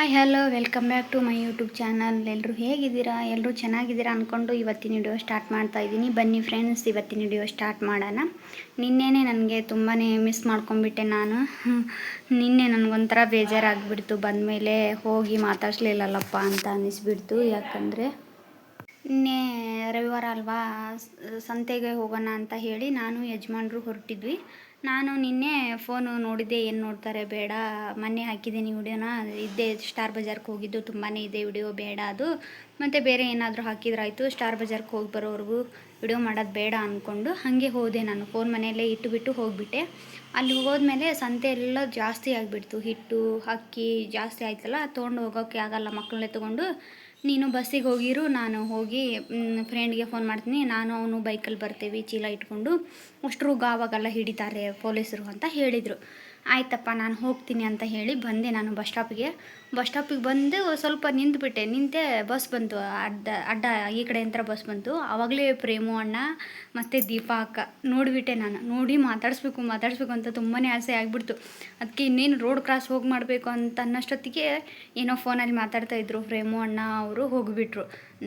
Hi hello welcome back to my YouTube channel ಎಲ್ಲರೂ ಹೇಗಿದ್ದೀರಾ? ಎಲ್ಲರೂ ಚೆನ್ನಾಗಿದ್ದೀರಾ ಅಂದ್ಕೊಂಡು ಇವತ್ತಿನ ವಿಡಿಯೋ ಸ್ಟಾರ್ಟ್ ಮಾಡ್ತಾ ಇದ್ದೀನಿ. ಬನ್ನಿ ಫ್ರೆಂಡ್ಸ್ ಇವತ್ತಿನ ವಿಡಿಯೋ ಸ್ಟಾರ್ಟ್ ಮಾಡೋಣ. ನಿನ್ನೆನೇ ನನಗೆ ತುಂಬಾ ಮಿಸ್ ಮಾಡ್ಕೊಂಡ್ಬಿಟ್ಟೆ ನಾನು. ನಿನ್ನೆ ನನಗೊಂಥರ ಬೇಜಾರಾಗಿಬಿಡ್ತು. ಬಂದಮೇಲೆ ಹೋಗಿ ಮಾತಾಡ್ಸ್ಲಿಲ್ಲಲ್ಲಪ್ಪ ಅಂತ ಅನ್ನಿಸ್ಬಿಡ್ತು. ಯಾಕಂದರೆ ನಿನ್ನೆ ರವಿವಾರ ಅಲ್ವಾ ಸಂತೆಗೆ ಹೋಗೋಣ ಅಂತ ಹೇಳಿ ನಾನು ಯಜಮಾನ್ರು ಹೊರಟಿದ್ವಿ. ನಾನು ನಿನ್ನೆ ಫೋನು ನೋಡಿದ್ದೆ, ಏನು ನೋಡ್ತಾರೆ ಬೇಡ, ಮೊನ್ನೆ ಹಾಕಿದ್ದೀನಿ ವಿಡಿಯೋನ, ಇದ್ದೇ ಸ್ಟಾರ್ ಬಜಾರ್ಗೆ ಹೋಗಿದ್ದು ತುಂಬಾ ಇದೆ ವಿಡಿಯೋ, ಬೇಡ ಅದು. ಮತ್ತು ಬೇರೆ ಏನಾದರೂ ಹಾಕಿದ್ರಾಯಿತು ಸ್ಟಾರ್ ಬಜಾರ್ಗೆ ಹೋಗಿ ಬರೋವರೆಗೂ ವಿಡಿಯೋ ಮಾಡೋದು ಬೇಡ ಅಂದ್ಕೊಂಡು ಹಾಗೆ ಹೋದೆ ನಾನು. ಫೋನ್ ಮನೆಯಲ್ಲೇ ಇಟ್ಟುಬಿಟ್ಟು ಹೋಗಿಬಿಟ್ಟೆ. ಅಲ್ಲಿ ಹೋದ್ಮೇಲೆ ಸಂತೆ ಎಲ್ಲ ಜಾಸ್ತಿ ಆಗಿಬಿಡ್ತು. ಹಿಟ್ಟು, ಅಕ್ಕಿ ಜಾಸ್ತಿ ಆಯ್ತಲ್ಲ, ತೊಗೊಂಡು ಹೋಗೋಕ್ಕೆ ಆಗಲ್ಲ, ಮಕ್ಕಳನ್ನೇ ತೊಗೊಂಡು ನೀನು ಬಸ್ಸಿಗೆ ಹೋಗಿರು, ನಾನು ಹೋಗಿ ಫ್ರೆಂಡ್ಗೆ ಫೋನ್ ಮಾಡ್ತೀನಿ. ನಾನು ಅವನು ಬೈಕಲ್ಲಿ ಬರ್ತೀವಿ, ಚೀಲ ಇಟ್ಕೊಂಡು. ಅಷ್ಟರು ಆವಾಗೆಲ್ಲ ಹಿಡಿತಾರೆ ಪೊಲೀಸರು ಅಂತ ಹೇಳಿದರು. ಆಯ್ತಪ್ಪ, ನಾನು ಹೋಗ್ತೀನಿ ಅಂತ ಹೇಳಿ ಬಂದೆ ನಾನು ಬಸ್ ಸ್ಟಾಪಿಗೆ ಬಸ್ ಸ್ಟಾಪಿಗೆ ಬಂದು ಸ್ವಲ್ಪ ನಿಂತುಬಿಟ್ಟೆ. ನಿಂತೆ ಬಸ್ ಬಂತು. ಅಡ್ಡ ಅಡ್ಡ ಈ ಕಡೆ ಅಂತ ಬಸ್ ಬಂತು. ಆವಾಗಲೇ ಪ್ರೇಮು ಅಣ್ಣ ಮತ್ತು ದೀಪಾ ಅಕ್ಕ ನೋಡಿಬಿಟ್ಟೆ ನಾನು. ನೋಡಿ ಮಾತಾಡಿಸ್ಬೇಕು ಮಾತಾಡಿಸ್ಬೇಕು ಅಂತ ತುಂಬಾ ಆಸೆ ಆಗಿಬಿಡ್ತು. ಅದಕ್ಕೆ ಇನ್ನೇನು ರೋಡ್ ಕ್ರಾಸ್ ಹೋಗಿ ಮಾಡಬೇಕು ಅಂತ ಅನ್ನೋಷ್ಟೊತ್ತಿಗೆ ಏನೋ ಫೋನಲ್ಲಿ ಮಾತಾಡ್ತಾಯಿದ್ರು ಪ್ರೇಮು ಅಣ್ಣ ಅವರು ಹೋಗಿಬಿಟ್ರು.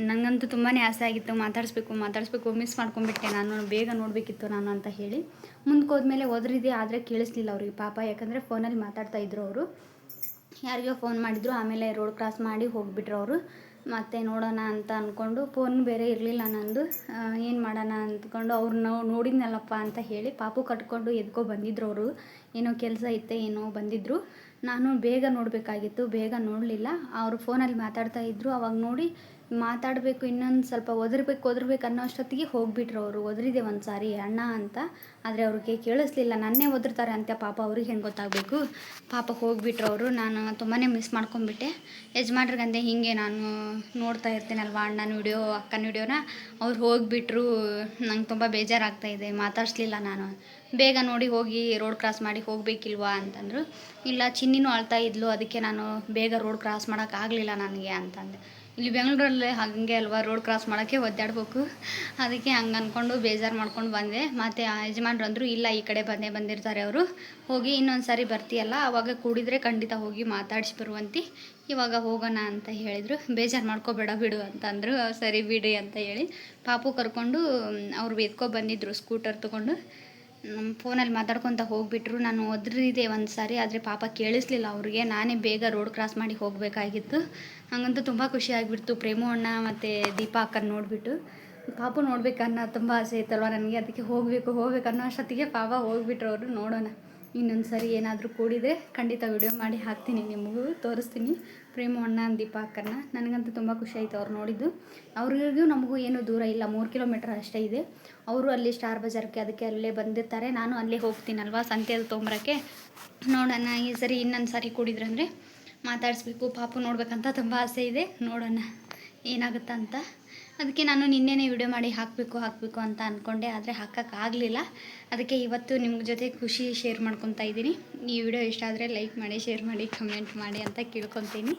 ನನಗಂತೂ ತುಂಬಾ ಆಸೆ ಆಗಿತ್ತು, ಮಾತಾಡಿಸ್ಬೇಕು ಮಾತಾಡಿಸ್ಬೇಕು ಮಿಸ್ ಮಾಡ್ಕೊಂಡ್ಬಿಟ್ಟೆ ನಾನು, ಬೇಗ ನೋಡಬೇಕಿತ್ತು ನಾನು ಅಂತ ಹೇಳಿ. ಮುಂದಕ್ಕೆ ಹೋದ್ಮೇಲೆ ಓದ್ರಿದೆ ಆದರೆ ಕೇಳಿಸ್ಲಿಲ್ಲ ಅವ್ರಿಗೆ ಪಾಪ. ಯಾಕಂದರೆ ಫೋನಲ್ಲಿ ಮಾತಾಡ್ತಾ ಇದ್ರು ಅವರು. ಯಾರಿಗೋ ಫೋನ್ ಮಾಡಿದ್ರು, ಆಮೇಲೆ ರೋಡ್ ಕ್ರಾಸ್ ಮಾಡಿ ಹೋಗಿಬಿಟ್ರು ಅವರು. ಮತ್ತೆ ನೋಡೋಣ ಅಂತ ಅಂದ್ಕೊಂಡು ಫೋನ್ ಬೇರೆ ಇರಲಿಲ್ಲ ನಂದು. ಏನು ಮಾಡೋಣ ಅಂದ್ಕೊಂಡು ಅವ್ರು ನೋಡಿದ್ನಲ್ಲಪ್ಪ ಅಂತ ಹೇಳಿ ಪಾಪು ಕಟ್ಕೊಂಡು ಎದ್ಕೊ ಬಂದಿದ್ರು ಅವರು. ಏನೋ ಕೆಲಸ ಇತ್ತೆ ಏನೋ ಬಂದಿದ್ದರು ನಾನು ಬೇಗ ನೋಡಬೇಕಾಗಿತ್ತು, ಬೇಗ ನೋಡಲಿಲ್ಲ. ಅವರು ಫೋನಲ್ಲಿ ಮಾತಾಡ್ತಾ ಇದ್ದರು ಅವಾಗ ನೋಡಿ ಮಾತಾಡಬೇಕು, ಇನ್ನೊಂದು ಸ್ವಲ್ಪ ಒದರ್ಬೇಕು ಒದರ್ಬೇಕು ಅನ್ನೋ ಅಷ್ಟೊತ್ತಿಗೆ ಹೋಗಿಬಿಟ್ರು ಅವರು. ಒದರಿದೆ ಒಂದು ಸಾರಿ ಅಣ್ಣ ಅಂತ. ಆದರೆ ಅವ್ರಿಗೆ ಕೇಳಿಸ್ಲಿಲ್ಲ. ನನ್ನೇ ಒದರ್ತಾರೆ ಅಂತ ಪಾಪ, ಅವ್ರಿಗೆ ಹೆಂಗೆ ಗೊತ್ತಾಗಬೇಕು? ಪಾಪ ಹೋಗಿಬಿಟ್ರು ಅವರು. ನಾನು ತುಂಬಾ ಮಿಸ್ ಮಾಡ್ಕೊಂಡ್ಬಿಟ್ಟೆ. ಯಜಮಾನ್ರಿಗಂದೆ ಹೀಗೆ ನಾನು ನೋಡ್ತಾ ಇರ್ತೀನಲ್ವ ಅಣ್ಣನ ವಿಡಿಯೋ, ಅಕ್ಕನ ವಿಡಿಯೋನ? ಅವ್ರು ಹೋಗಿಬಿಟ್ರು. ನಂಗೆ ತುಂಬ ಬೇಜಾರಾಗ್ತಾಯಿದೆ ಮಾತಾಡಿಸ್ಲಿಲ್ಲ ನಾನು. ಬೇಗ ನೋಡಿ ಹೋಗಿ ರೋಡ್ ಕ್ರಾಸ್ ಮಾಡಿ ಹೋಗಬೇಕಿಲ್ವಾ ಅಂತಂದರು, ಇಲ್ಲ ಚಿನ್ನಿನೂ ಅಳ್ತಾ ಇದ್ಲು, ಅದಕ್ಕೆ ನಾನು ಬೇಗ ರೋಡ್ ಕ್ರಾಸ್ ಮಾಡೋಕ್ಕಾಗಲಿಲ್ಲ ನನಗೆ ಅಂತಂದೆ. ಇಲ್ಲಿ ಬೆಂಗಳೂರಲ್ಲಿ ಹಾಗೆ ಅಲ್ವಾ ರೋಡ್ ಕ್ರಾಸ್ ಮಾಡೋಕ್ಕೆ ಒದ್ದಾಡ್ಬೇಕು. ಅದಕ್ಕೆ ಹಂಗೆ ಅಂದ್ಕೊಂಡು ಬೇಜಾರು ಮಾಡ್ಕೊಂಡು ಬಂದೆ. ಮತ್ತು ಯಜಮಾನ್ರು ಅಂದರು ಇಲ್ಲ ಈ ಕಡೆ ಬಂದೇ ಬಂದಿರ್ತಾರೆ ಅವರು, ಹೋಗಿ ಇನ್ನೊಂದು ಸಾರಿ ಬರ್ತೀಯಲ್ಲ ಆವಾಗ ಕೂಡಿದರೆ ಖಂಡಿತ ಹೋಗಿ ಮಾತಾಡಿಸಿ ಬರುವಂತಿ, ಇವಾಗ ಹೋಗೋಣ ಅಂತ ಹೇಳಿದರು. ಬೇಜಾರು ಮಾಡ್ಕೋಬೇಡ ಬಿಡು ಅಂತಂದರು, ಸರಿ ಬಿಡಿ ಅಂತ ಹೇಳಿ ಪಾಪು ಕರ್ಕೊಂಡು, ಅವ್ರು ಎತ್ಕೊ ಬಂದಿದ್ದರು ಸ್ಕೂಟರ್ ತೊಗೊಂಡು. ಫೋನಲ್ಲಿ ಮಾತಾಡ್ಕೊತ ಹೋಗಿಬಿಟ್ರು. ನಾನು ಒದ್ರಿದೆ ಒಂದು ಸಾರಿ, ಆದರೆ ಪಾಪ ಕೇಳಿಸ್ಲಿಲ್ಲ ಅವ್ರಿಗೆ. ನಾನೇ ಬೇಗ ರೋಡ್ ಕ್ರಾಸ್ ಮಾಡಿ ಹೋಗಬೇಕಾಗಿತ್ತು. ಹಂಗಂತೂ ತುಂಬ ಖುಷಿ ಆಗಿಬಿಡ್ತು. ಪ್ರೇಮು ಅಣ್ಣ ಮತ್ತು ದೀಪ ಅಕ್ಕನ ನೋಡಿಬಿಟ್ಟು. ಪಾಪು ನೋಡ್ಬೇಕನ್ನೋ ತುಂಬ ಆಸೆ ಇತ್ತಲ್ವ ನನಗೆ? ಅದಕ್ಕೆ ಹೋಗಬೇಕು, ಹೋಗ್ಬೇಕು ಅನ್ನೋ ಅಷ್ಟೊತ್ತಿಗೆ ಪಾಪ ಹೋಗಿಬಿಟ್ರು ಅವರು. ನೋಡೋಣ. ಇನ್ನೊಂದು ಸರಿ ಏನಾದರೂ ಕೂಡಿದರೆ ಖಂಡಿತ ವಿಡಿಯೋ ಮಾಡಿ ಹಾಕ್ತೀನಿ, ನಿಮಗೂ ತೋರಿಸ್ತೀನಿ. ಪ್ರೇಮ ಅಣ್ಣ ದೀಪ ಅಕ್ಕನ ನನಗಂತೂ ತುಂಬ ಖುಷಿ ಆಯಿತು ಅವ್ರು ನೋಡಿದ್ದು. ಅವ್ರಿಗೂ ನಮಗೂ ಏನು ದೂರ ಇಲ್ಲ, ಮೂರು ಕಿಲೋಮೀಟ್ರ್ ಅಷ್ಟೇ ಇದೆ. ಅವರು ಅಲ್ಲಿ ಸ್ಟಾರ್ ಬಜಾರ್ಗೆ ಅದಕ್ಕೆ ಅಲ್ಲೇ ಬಂದಿರ್ತಾರೆ. ನಾನು ಅಲ್ಲೇ ಹೋಗ್ತೀನಲ್ವಾ ಸಂತೆಯಲ್ಲಿ ತೊಂಬರೋಕ್ಕೆ. ನೋಡೋಣ, ಈ ಸರಿ ಇನ್ನೊಂದು ಸಾರಿ ಕೂಡಿದ್ರೆ ಅಂದರೆ ಮಾತಾಡಿಸ್ಬೇಕು. ಪಾಪು ನೋಡ್ಬೇಕಂತ ತುಂಬ ಆಸೆ ಇದೆ. ನೋಡೋಣ ಏನಾಗುತ್ತಾ ಅಂತ ಅದಕ್ಕೆ ನಾನು ನಿನ್ನೆನೇ ವಿಡಿಯೋ ಮಾಡಿ ಹಾಕಬೇಕು ಹಾಕಬೇಕು ಅಂತ ಅಂದ್ಕೊಂಡೆ ಆದರೆ ಹಾಕೋಕ್ಕಾಗಲಿಲ್ಲ ಅದಕ್ಕೆ ಇವತ್ತು ನಿಮ್ಮ ಜೊತೆ ಖುಷಿ ಶೇರ್ ಮಾಡ್ಕೊತಾ ಇದ್ದೀನಿ. ಈ ವಿಡಿಯೋ ಇಷ್ಟ ಆದರೆ ಲೈಕ್ ಮಾಡಿ ಶೇರ್ ಮಾಡಿ ಕಮೆಂಟ್ ಮಾಡಿ ಅಂತ ಕೇಳ್ಕೊತೀನಿ.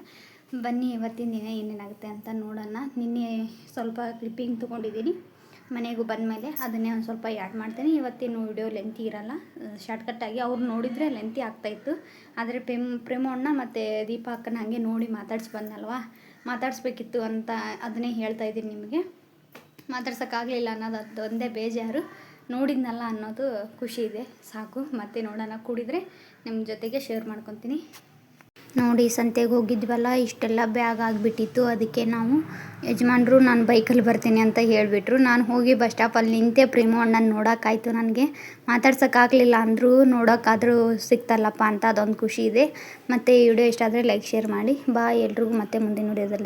ಬನ್ನಿ, ಇವತ್ತಿನ ದಿನ ಏನೇನಾಗುತ್ತೆ ಅಂತ ನೋಡೋಣ. ನಿನ್ನೆ ಸ್ವಲ್ಪ ಕ್ಲಿಪ್ಪಿಂಗ್ ತೊಗೊಂಡಿದ್ದೀನಿ. ಮನೆಗೂ ಬಂದಮೇಲೆ ಅದನ್ನೇ ಒಂದು ಸ್ವಲ್ಪ ಆ್ಯಡ್ ಮಾಡ್ತೀನಿ. ಇವತ್ತಿನ ವಿಡಿಯೋ ಲೆಂತಿ ಇರಲ್ಲ. ಶಾರ್ಟ್ಕಟ್ಟಾಗಿ ಅವ್ರು ನೋಡಿದರೆ ಲೆಂತಿ ಆಗ್ತಾಯಿತ್ತು ಆದರೆ ಪ್ರೇಮ್, ಪ್ರೇಮ ಅಣ್ಣ ಮತ್ತು ದೀಪ ಅಕ್ಕನ ಹಾಗೆ ನೋಡಿ ಮಾತಾಡ್ಸಿ ಬಂದಲ್ವಾ ಮಾತಾಡಿಸ್ಬೇಕಿತ್ತು ಅಂತ ಅದನ್ನೇ ಹೇಳ್ತಾ ಇದ್ದೀನಿ ನಿಮಗೆ. ಮಾತಾಡ್ಸೋಕ್ಕಾಗಲಿಲ್ಲ ಅನ್ನೋದು ಅದು ಒಂದೇ ಬೇಜಾರು. ನೋಡಿದ್ನಲ್ಲ ಅನ್ನೋದು ಖುಷಿ ಇದೆ. ಸಾಕು. ಮತ್ತೆ ನೋಡೋಣ. ಕೂಡಿದರೆ ನಿಮ್ಮ ಜೊತೆಗೆ ಶೇರ್ ಮಾಡ್ಕೊತೀನಿ. ನೋಡಿ ಸಂತೆಗೆ ಹೋಗಿದ್ವಲ್ಲ, ಇಷ್ಟೆಲ್ಲ ಬ್ಯಾಗ್ ಆಗಿಬಿಟ್ಟಿತ್ತು. ಅದಕ್ಕೆ ನಾವು ಯಜಮಾನ್ರು, ನಾನು ಬೈಕಲ್ಲಿ ಬರ್ತೀನಿ ಅಂತ ಹೇಳಿಬಿಟ್ರು. ನಾನು ಹೋಗಿ ಬಸ್ ಸ್ಟಾಪಲ್ಲಿ ನಿಂತೆ ಪ್ರೇಮು ಅಣ್ಣನ ನೋಡೋಕ್ಕಾಯ್ತು ನನಗೆ. ಮಾತಾಡ್ಸೋಕ್ಕಾಗಲಿಲ್ಲ ಅಂದರೂ ನೋಡೋಕ್ಕಾದರೂ ಸಿಕ್ತಲ್ಲಪ್ಪ ಅಂತ ಅದೊಂದು ಖುಷಿ ಇದೆ. ಮತ್ತು ಈ ವಿಡಿಯೋ ಇಷ್ಟ ಆದರೆ ಲೈಕ್ ಶೇರ್ ಮಾಡಿ. ಬಾಯ್ ಎಲ್ರಿಗೂ ಮತ್ತೆ ಮುಂದಿನ ವಿಡಿಯೋದಲ್ಲಿ